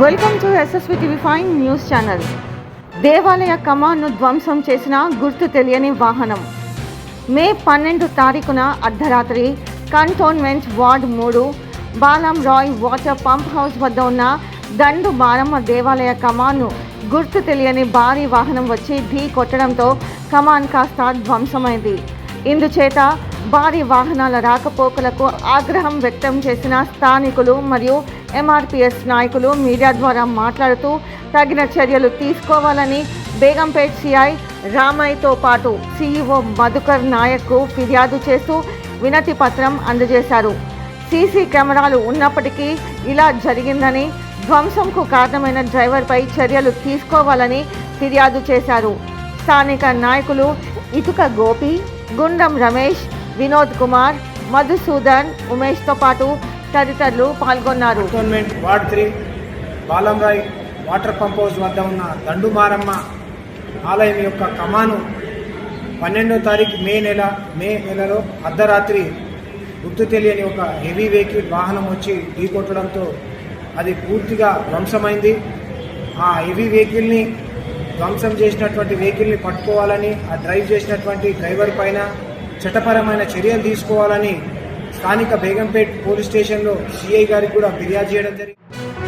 Welcome to SSV TV five news channel దేవాలయ కమాన్ను ధ్వంసం చేసిన గుర్తు తెలియని వాహనం. మే పన్నెండు తారీఖున అర్ధరాత్రి కంటోన్మెంట్ వార్డ్ మూడు Balam Rai water pump house వద్ద ఉన్న దండు బారమ్మ దేవాలయ కమాన్ను గుర్తు తెలియని భారీ వాహనం వచ్చి ఢీ కొట్టడంతో కమాన్ కాస్త ధ్వంసమైంది. ఇందుచేత భారీ వాహనాల రాకపోకలకు ఆగ్రహం వ్యక్తం చేసిన స్థానికులు మరియు ఎంఆర్పిఎస్ నాయకులు మీడియా ద్వారా మాట్లాడుతూ తగిన చర్యలు తీసుకోవాలని బేగంపేట్ సిఐ రామయ్యతో పాటు సీఈఓ మధుకర్ నాయక్కు ఫిర్యాదు చేస్తూ వినతి పత్రం అందజేశారు. సీసీ కెమెరాలు ఉన్నప్పటికీ ఇలా జరిగిందని ధ్వంసంకు కారణమైన డ్రైవర్పై చర్యలు తీసుకోవాలని ఫిర్యాదు చేశారు. స్థానిక నాయకులు ఇటుక గోపి గుండం రమేష్ వినోద్ కుమార్ మధుసూదన్ ఉమేష్తో పాటు తదితరులు పాల్గొన్నారు. Government ward three Balamrai water pump house వద్ద ఉన్న దండుమారమ్మ ఆలయం యొక్క కమాను పన్నెండో తారీఖు మే నెల మే నెలలో అర్ధరాత్రి గుర్తు తెలియని ఒక హెవీ వెహికల్ వాహనం వచ్చి ఢీకొట్టడంతో అది పూర్తిగా ధ్వంసమైంది. ఆ హెవీ వెహికల్ని ధ్వంసం చేసినటువంటి వెహికల్ని పట్టుకోవాలని ఆ డ్రైవ్ చేసినటువంటి డ్రైవర్ పైన చట్టపరమైన చర్యలు తీసుకోవాలని స్థానిక బేగంపేట్ పోలీస్ స్టేషన్లో సిఐ గారికి కూడా ఫిర్యాదు చేయడం జరిగింది.